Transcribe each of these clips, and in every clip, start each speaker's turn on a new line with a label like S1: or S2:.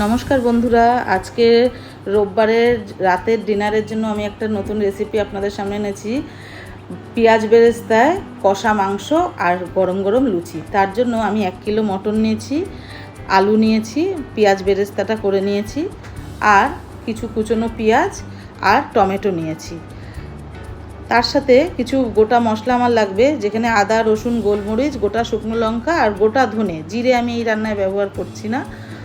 S1: নমস্কার বন্ধুরা, আজকে রোববারের রাতের ডিনারের জন্য আমি একটা নতুন রেসিপি আপনাদের সামনে এনেছি। পেঁয়াজ বেরেস্তায় কষা মাংস আর গরম গরম লুচি। তার জন্য আমি এক কিলো মটন নিয়েছি, আলু নিয়েছি, পেঁয়াজ বেরেস্তাটা করে নিয়েছি, আর কিছু কুচনো পেঁয়াজ আর টমেটো নিয়েছি। তার সাথে কিছু গোটা মশলা আমার লাগবে, যেখানে আদা, রসুন, গোলমরিচ, গোটা শুকনো লঙ্কা আর গোটা ধনে। জিরে আমি এই রান্নায় ব্যবহার করছি না।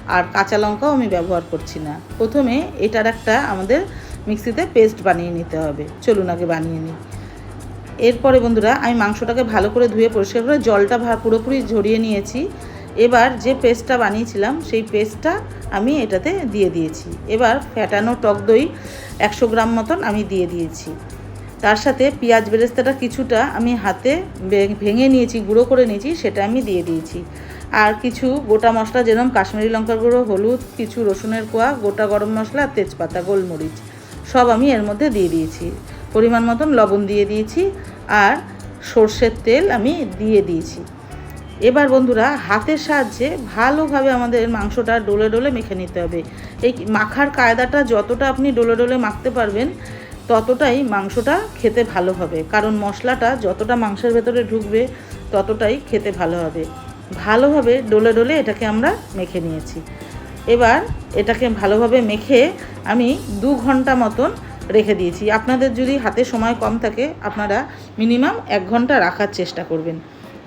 S1: আর কাঁচা লঙ্কাও আমি ব্যবহার করছি না। প্রথমে এটার একটা আমাদের মিক্সিতে পেস্ট বানিয়ে নিতে হবে। চলুন আগে বানিয়ে নিই। এরপরে বন্ধুরা, আমি মাংসটাকে ভালো করে ধুয়ে পরিষ্কার করে জলটা ভা- পুরোপুরি ঝরিয়ে নিয়েছি। এবার যে পেস্টটা বানিয়েছিলাম, সেই পেস্টটা আমি এটাতে দিয়ে দিয়েছি। এবার ফ্যাটানো টক দই একশো গ্রাম মতন আমি দিয়ে দিয়েছি। তার সাথে পেঁয়াজ বেরেস্তাটা কিছুটা আমি হাতে ভেঙে নিয়েছি, গুঁড়ো করে নিয়েছি, সেটা আমি দিয়ে দিয়েছি। আর কিছু গোটা মশলা যেরকম কাশ্মীরি লঙ্কার গুঁড়ো, হলুদ, কিছু রসুনের কোয়া, গোটা গরম মশলা, তেজপাতা, গোলমরিচ, সব আমি এর মধ্যে দিয়ে দিয়েছি। পরিমাণ মতন লবণ দিয়ে দিয়েছি আর সর্ষের তেল আমি দিয়ে দিয়েছি। এবার বন্ধুরা, হাতের সাহায্যে ভালোভাবে আমাদের মাংসটা ডোলে ডোলে মেখে নিতে হবে। এই মাখার কায়দাটা যতটা আপনি ডোলে ডোলে মাখতে পারবেন, ততটাই মাংসটা খেতে ভালো হবে। কারণ মশলাটা যতটা মাংসের ভেতরে ঢুকবে, ততটাই খেতে ভালো হবে। ভালোভাবে ডোলে ডোলে এটাকে আমরা মেখে নিয়েছি। এবার এটাকে ভালোভাবে মেখে আমি দু ঘণ্টা মতন রেখে দিয়েছি। আপনাদের যদি হাতে সময় কম থাকে, আপনারা মিনিমাম এক ঘণ্টা রাখার চেষ্টা করবেন।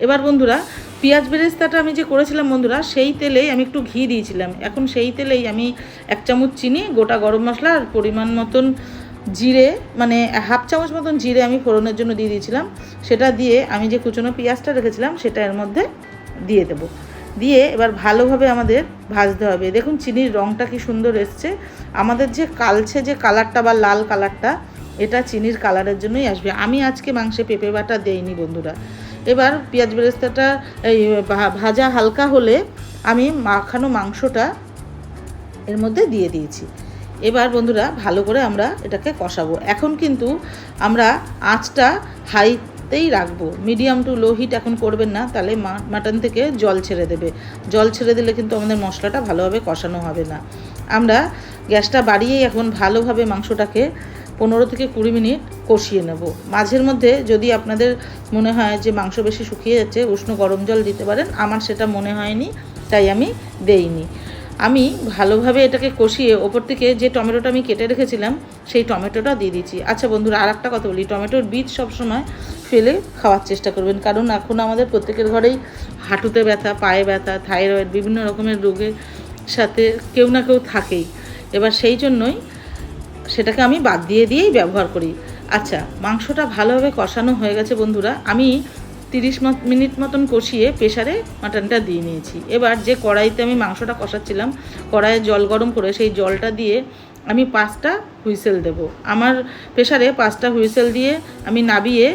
S1: এবার বন্ধুরা, পেঁয়াজ বেরেস্তাটা আমি যে করেছিলাম বন্ধুরা, সেই তেলেই আমি একটু ঘি দিয়েছিলাম। এখন সেই তেলেই আমি এক চামচ চিনি, গোটা গরম মশলা আর পরিমাণ মতন জিরে মানে হাফ চামচ মতন জিরে আমি ফোড়নের জন্য দিয়ে দিয়েছিলাম। সেটা দিয়ে আমি যে কুচনো পেঁয়াজটা রেখেছিলাম, সেটা এর মধ্যে দিয়ে দেবো। দিয়ে এবার ভালোভাবে আমাদের ভাজতে হবে। দেখুন চিনির রঙটা কি সুন্দর এসছে। আমাদের যে কালছে যে কালারটা বা লাল কালারটা, এটা চিনির কালারের জন্যই আসবে। আমি আজকে মাংসে পেঁপে বাটা দেইনি বন্ধুরা। এবার পেঁয়াজ বেরেস্তাটা, এই ভাজা হালকা হলে আমি মাখানো মাংসটা এর মধ্যে দিয়ে দিয়েছি। এবার বন্ধুরা ভালো করে আমরা এটাকে কষাবো। এখন কিন্তু আমরা আঁচটা হাইতেই রাখব। মিডিয়াম টু লো হিট এখন করবেন না, তাহলে মাটন থেকে জল ছেড়ে দেবে। জল ছেড়ে দিলে কিন্তু আমাদের মশলাটা ভালোভাবে কষানো হবে না। আমরা গ্যাসটা বাড়িয়েই এখন ভালোভাবে মাংসটাকে পনেরো থেকে কুড়ি মিনিট কষিয়ে নেব। মাঝের মধ্যে যদি আপনাদের মনে হয় যে মাংস বেশি শুকিয়ে যাচ্ছে, উষ্ণ গরম জল দিতে পারেন, আমার সেটা মনে হয়নি, তাই আমি দেইনি। আমি ভালোভাবে এটাকে কষিয়ে ওপর থেকে যে টমেটোটা আমি কেটে রেখেছিলাম, সেই টমেটোটা দিয়ে দিচ্ছি। আচ্ছা বন্ধুরা আর একটা কথা বলি, টমেটোর বীজ সবসময় ফেলে খাওয়ার চেষ্টা করবেন, কারণ এখন আমাদের প্রত্যেকের ঘরেই হাঁটুতে ব্যথা, পায়ে ব্যথা, থাইরয়েড, বিভিন্ন রকমের রোগের সাথে কেউ না কেউ থাকেই। এবার সেই জন্যই সেটাকে আমি বাদ দিয়ে দিয়েই ব্যবহার করি। আচ্ছা মাংসটা ভালোভাবে কষানো হয়ে গেছে বন্ধুরা, আমি তিরিশ মিনিট মতন কষিয়ে প্রেশারে মাটনটা দিয়ে নিয়েছি। এবার যে কড়াইতে আমি মাংসটা কষাচ্ছিলাম, কড়াইয়ে জল গরম করে সেই জলটা দিয়ে আমি পাঁচটা হুইসেল দেব। আমার প্রেশারে পাঁচটা হুইসেল দিয়ে আমি নাবিয়ে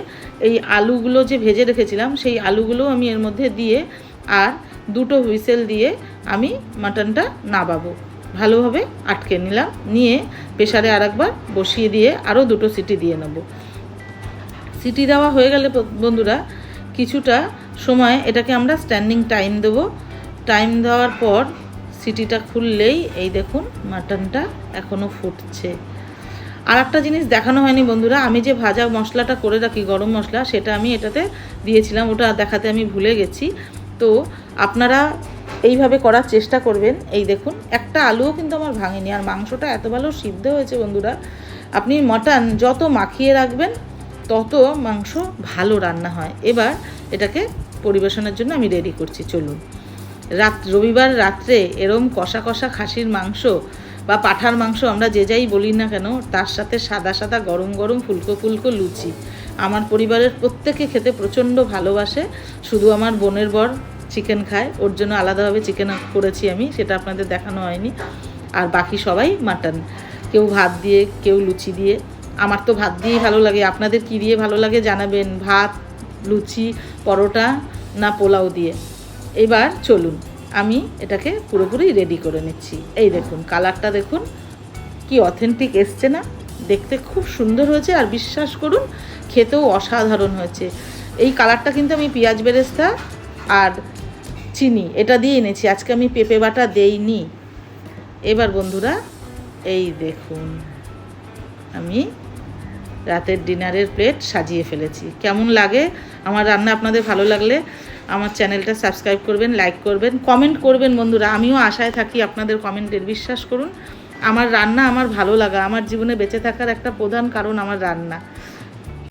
S1: এই আলুগুলো যে ভেজে রেখেছিলাম, সেই আলুগুলো আমি এর মধ্যে দিয়ে আর দুটো হুইসেল দিয়ে আমি মাটনটা নাবাবো। ভালোভাবে আটকে নিলাম, নিয়ে প্রেশারে আরেকবার বসিয়ে দিয়ে আরও দুটো সিটি দিয়ে নেব। সিটি দেওয়া হয়ে গেলে বন্ধুরা কিছুটা সময় এটাকে আমরা স্ট্যান্ডিং টাইম দেবো। টাইম দেওয়ার পর সিটিটা খুললেই এই দেখুন মাটনটা এখনও ফুটছে। আর একটা জিনিস দেখানো হয়নি বন্ধুরা, আমি যে ভাজা মশলাটা করে রাখি, গরম মশলা, সেটা আমি এটাতে দিয়েছিলাম, ওটা দেখাতে আমি ভুলে গেছি। তো আপনারা এইভাবে করার চেষ্টা করবেন। এই দেখুন, একটা আলুও কিন্তু আমার ভাঙেনি, আর মাংসটা এত ভালো সিদ্ধ হয়েছে বন্ধুরা। আপনি মটন যত মাখিয়ে রাখবেন তত মাংস ভালো রান্না হয়। এবার এটাকে পরিবেশনের জন্য আমি রেডি করছি, চলুন। রাত, রবিবার রাত্রে এরম কষা কষা খাসির মাংস বা পাঠার মাংস আমরা যে যাই বলি না কেন, তার সাথে সাদা সাদা গরম গরম ফুলকো ফুলকো লুচি। আমার পরিবারের প্রত্যেকে খেতে প্রচণ্ড ভালোবাসে, শুধু আমার বোনের বর চিকেন খায়, ওর জন্য আলাদাভাবে চিকেন করেছি আমি, সেটা আপনাদের দেখানো হয়নি। আর বাকি সবাই মাটন কেউ ভাত দিয়ে, কেউ লুচি দিয়ে। আমার তো ভাত দিয়েই ভালো লাগে। আপনাদের কী দিয়ে ভালো লাগে জানাবেন। ভাত, লুচি, পরোটা না পোলাও দিয়ে। এবার চলুন, আমি এটাকে পুরোপুরি রেডি করে নিচ্ছি। এই দেখুন কালারটা দেখুন, কি অথেন্টিক এসছে না? দেখতে খুব সুন্দর হয়েছে আর বিশ্বাস করুন, খেতেও অসাধারণ হয়েছে। এই কালারটা কিন্তু আমি পেঁয়াজ বেরেস্তা আর চিনি, এটা দিয়ে এনেছি। আজকে আমি পেঁপে বাটা দেইনি। এবার বন্ধুরা, এই দেখুন, আমি রাতের ডিনারের প্লেট সাজিয়ে ফেলেছি। কেমন লাগে? আমার রান্না আপনাদের ভালো লাগলে আমার চ্যানেলটা সাবস্ক্রাইব করবেন, লাইক করবেন, কমেন্ট করবেন বন্ধুরা। আমিও আশায় থাকি আপনাদের কমেন্টের বিশ্বাস করুন। আমার রান্না আমার ভালো লাগা, আমার জীবনে বেঁচে থাকার একটা প্রধান কারণ আমার রান্না।